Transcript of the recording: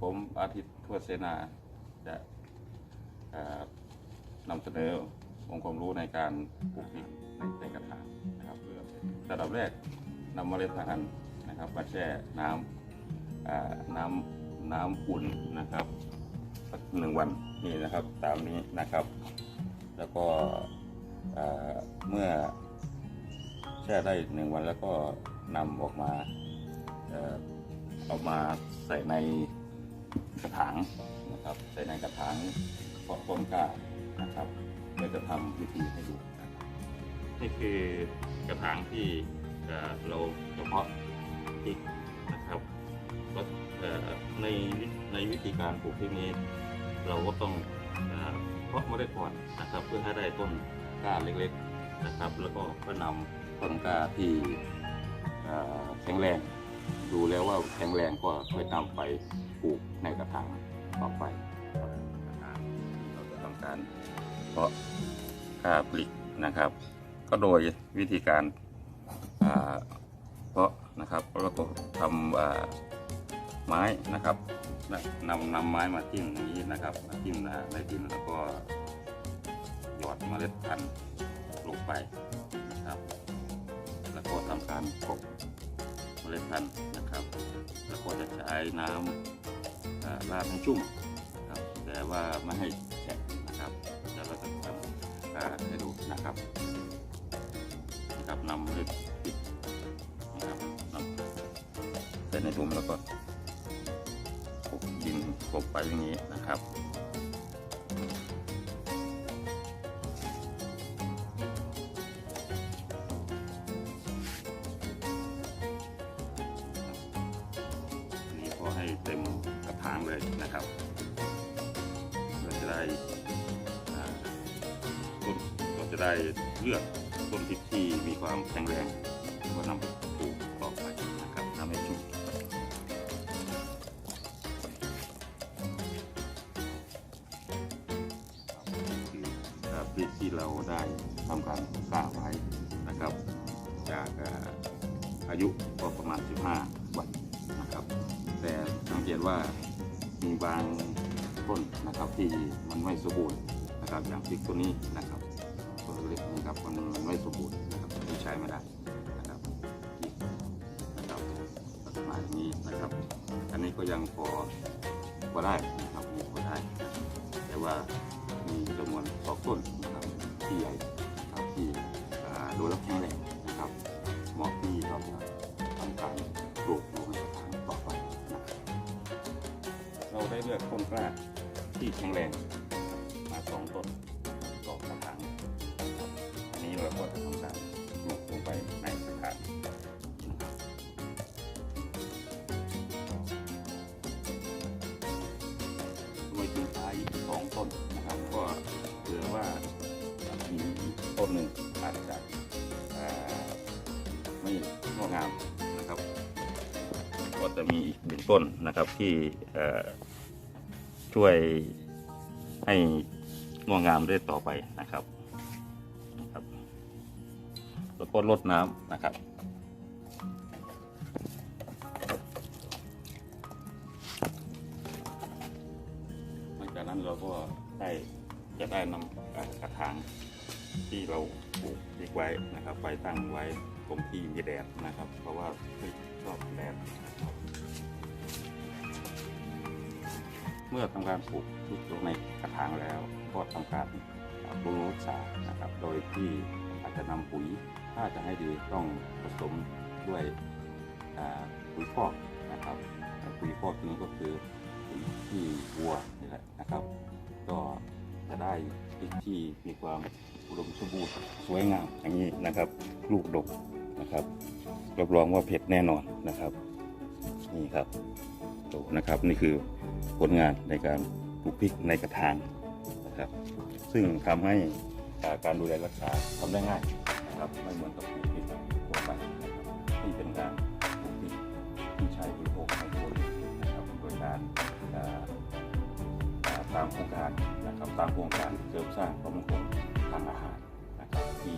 ผมอาทิตย์ทั่วเสนาจะนำเสนอองค์ความรู้ในการปลูกพริกในในกระถางนะครับเพื่อระดับแรกนำเมล็ดพันธุ์นะครับมาแช่น้ำน้ำน้ำอุ่นนะครับสักหนึ่งวันนี่นะครับตามนี้นะครับ แล้วก็เมื่อแช่ได้หนึ่งวันแล้วก็นำออกมาเอามาใส่ใน กระถางนะครับใส่ในกระถางเพาะต้นกล้านะครับเดี๋ยวจะทำวิธีให้ดูนี่คือกระถางที่เราจะเพาะพริกนะครับก็ในในวิธีการปลูกพริกนี้ เราก็ต้องเพาะเมล็ดก่อนนะครับเพื่อให้ได้ต้นกล้าเล็กๆนะครับ แล้วก็ก็นำต้นกล้าที่แข็งแรง ดูแล้วว่าแข็งแรงก็ค่อยนำไปปลูกในกระถางต่อไปครับกระถางที่เราจะทำการเพาะกล้าปลีกนะครับ ก็โดยวิธีการเพาะนะครับแล้วก็ทำอ่าไม้นะครับนะนำนำไม้มาจิ้มอย่างนี้นะครับมาจิ้มในดินแล้วก็หยอดเมล็ดพันธุ์ลงไปนะครับ แล้วก็ทำการปลูก เมล็ดพันธุ์นะครับ แล้วก็จะใช้น้ำอ่าราดให้ชุ่มครับแต่ว่าไม่ให้แฉะนะครับเดี๋ยวเราจะทำให้ดูนะครับนะครับนำเมล็ดปิดนะครับนำใส่ในถุงแล้วก็กบดินกบไปอย่างนี้นะครับ มกระถางเลยนะครับเราจะได้ต้นเราจะได้เลือกต้นพริกที่มีความแข็งแรงก็นำไปปลูกต่อไปนะครับทำให้ชุ่มคืออ่าพริกที่เราได้ทำการสร้างไว้นะครับ จากอายุก็ประมาณ 15 วันนะครับ แต่สังเกตว่า บางต้นนะครับที่มันไม่สมบูรณ์นะครับอย่างพริกตัวนี้นะครับตัวเล็กนะครับมันมันไม่สมบูรณ์นะครับที่ใช้ไม่ได้นะครับนี่นะครับลักษณะนี้นะครับ อันนี้ก็ยังพอพอได้นะครับยังพอได้ แต่ว่ามีจำนวนสองต้นนะครับที่ใหญ่ เราได้เลือกต้นกล้าที่แข็งแรงมาสองต้นตอกระถางอันนี้เราก็จะทำการปลูกลงไปในกระถางโดยจุดท้ายสองต้นนะครับ ก็เผื่อว่ามีต้นหนึ่งอาจจะไม่งอกงาม ก็จะมีอีกหนึ่งต้นนะครับที่ช่วยให้งอกงามได้ต่อไปนะครับนะครับ แล้วก็ลดน้ำนะครับหลังจากนั้นเราก็ได้จะได้นำกระถางที่เราปลูกไว้นะครับ ไปตั้งไว้ตรงที่มีแดดนะครับ เพราะว่าชอบ เมื่อทำการปลูกพริกลงในกระถางแล้ว ก็ทำการบำรุงรักษานะครับ โดยที่อาจจะนำปุ๋ย ถ้าจะให้ดีต้องผสมด้วยปุ๋ยคอกนะครับปุ๋ยคอกนี้ก็คือปุ๋ยที่วัวนี่แหละนะครับ ก็จะได้พริกที่มีความอุดมสมบูรณ์สวยงามอย่างนี้นะครับ ลูกดกนะครับรับรองว่าเผ็ดแน่นอนนะครับ นี่ครับ ดูนะครับ นี่คือผลงานในการปลูกพริกในกระถางนะครับ ซึ่งทำให้การดูแลรักษาทำได้ง่ายนะครับ ไม่เหมือนกับปลูกพริกทั่วไปนะครับนี่เป็นการปลูกพริกที่ใช้บริโภคในครัวเรือนนะครับโดยการตามโครงการนะครับตามโครงการเสริมสร้างความมั่นคงทางอาหารนะครับที่